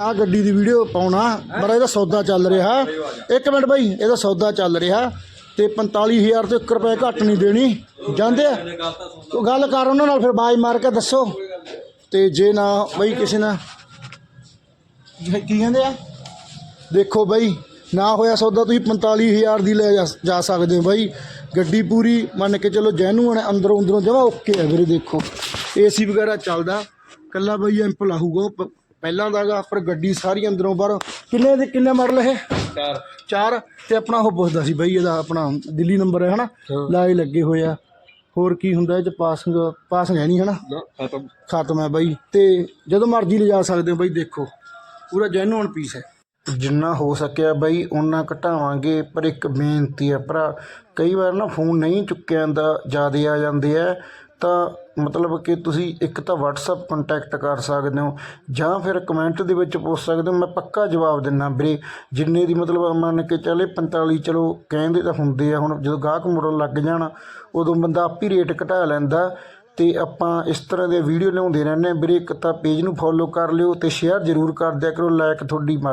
ਆ ਗੱਡੀ ਦੀ ਵੀਡੀਓ ਪਾਉਣਾ ਪਰ ਇਹਦਾ ਸੌਦਾ ਚੱਲ ਰਿਹਾ। ਇੱਕ ਮਿੰਟ ਬਾਈ, ਇਹਦਾ ਸੌਦਾ ਚੱਲ ਰਿਹਾ ਤੇ 45000 ਤੋਂ 1 ਰੁਪਏ ਘੱਟ ਨਹੀਂ ਦੇਣੀ। ਜਾਂਦੇ ਆ? ਉਹ ਗੱਲ ਕਰ ਉਹਨਾਂ ਨਾਲ, ਫਿਰ ਬਾਜ ਮਾਰ ਕੇ ਦੱਸੋ। ਤੇ ਜੇ ਨਾ, ਬਈ ਕਿਸੇ ਨਾਲ। ਕੀ ਕਹਿੰਦੇ ਆ? ਦੇਖੋ ਬਈ, ਨਾ ਹੋਇਆ ਸੌਦਾ ਤੁਸੀਂ 45000 ਦੀ ਲੈ ਜਾ- ਸਕਦੇ ਹੋ ਬਾਈ। ਗੱਡੀ ਪੂਰੀ ਮੰਨ ਕੇ ਚਲੋ ਜੈਨੂਅਨ ਹੈ, ਅੰਦਰੋਂ ਅੰਦਰੋਂ ਜਮਾ ਓਕੇ ਹੈ ਵੀਰੇ, ਦੇਖੋ। ਏਸੀ ਵਗੈਰਾ ਚੱਲਦਾ। ਕੱਲਾ ਬਈ ਐਂਪ ਲਾਹੂਗਾ ਪਹਿਲਾਂ ਦਾਗਾ ਪਰ ਗੱਡੀ ਸਾਰੀ ਅੰਦਰੋਂ ਬਾਹਰੋਂ। ਕਿੰਨੇ ਦੇ ਕਿੰਨੇ ਮਾਡਲ ਇਹ? ਚਾਰ। ਚਾਰ। ਤੇ ਆਪਣਾ ਉਹ ਪੁੱਛਦਾ ਸੀ ਬਈ ਇਹਦਾ ਆਪਣਾ ਦਿੱਲੀ ਨੰਬਰ ਹੈ ਹਨਾ? ਲਾਏ ਲੱਗੇ ਹੋਏ ਆ। ਹੋਰ ਕੀ ਹੁੰਦਾ ਇਹ ਚ ਪਾਸਿੰਗ ਪਾਸਿੰਗ ਹੈ ਨਹੀਂ ਹਨਾ? ਖਤਮ। ਖਤਮ ਹੈ ਬਾਈ। ਤੇ ਜਦੋਂ ਮਰਜ਼ੀ ਲਿਜਾ ਸਕਦੇ ਹੋ ਬਾਈ ਦੇਖੋ। ਪੂਰਾ ਜੈਨੂਅਨ ਪੀਸ ਹੈ। ਜਿੰਨਾ ਹੋ ਸਕਿਆ ਬਾਈ ਉਹਨਾਂ ਘਟਾਵਾਂਗੇ। ਪਰ ਇੱਕ ਬੇਨਤੀ ਹੈ ਭਰਾ ਕਈ ਵਾਰ ਨਾ ਫੋਨ ਨਹੀਂ ਚੁੱਕਿਆ ਜਾਂਦਾ ਜਿਆਦੇ ਆ ਜਾਂਦੇ ਆ। ਤਾਂ ਮਤਲਬ ਕਿ ਤੁਸੀਂ ਇੱਕ ਤਾਂ WhatsApp ਕੰਟੈਕਟ ਕਰ ਸਕਦੇ ਹੋ, ਜਾਂ ਫਿਰ ਕਮੈਂਟ ਦੇ ਵਿੱਚ ਪੁੱਛ ਸਕਦੇ ਹੋ, ਮੈਂ ਪੱਕਾ ਜਵਾਬ ਦਿੰਨਾ ਵੀਰੇ। ਜਿੰਨੇ ਦੀ ਮਤਲਬ ਮੰਨ ਕੇ ਚੱਲੇ 45 ਚਲੋ ਕਹਿੰਦੇ ਤਾਂ ਹੁੰਦੇ ਆ, ਹੁਣ ਜਦੋਂ ਗਾਹਕ ਮੁੜਨ ਲੱਗ ਜਾਣ, ਉਦੋਂ ਬੰਦਾ ਆਪ ਹੀ ਰੇਟ ਘਟਾ ਲੈਂਦਾ। ਤੇ ਆਪਾਂ ਇਸ ਤਰ੍ਹਾਂ ਦੇ ਵੀਡੀਓ ਲਿਆਉਂਦੇ ਰਹਿੰਦੇ ਹਾਂ। ਵੀਰੇ ਇੱਕ ਤਾਂ ਪੇਜ ਨੂੰ ਫੋਲੋ ਕਰ ਲਿਓ ਤੇ ਸ਼ੇਅਰ ਜ਼ਰੂਰ ਕਰ ਦਿਆ ਕਰੋ ਲਾਇਕ ਤੁਹਾਡੀ ਮਰਜ਼ੀ।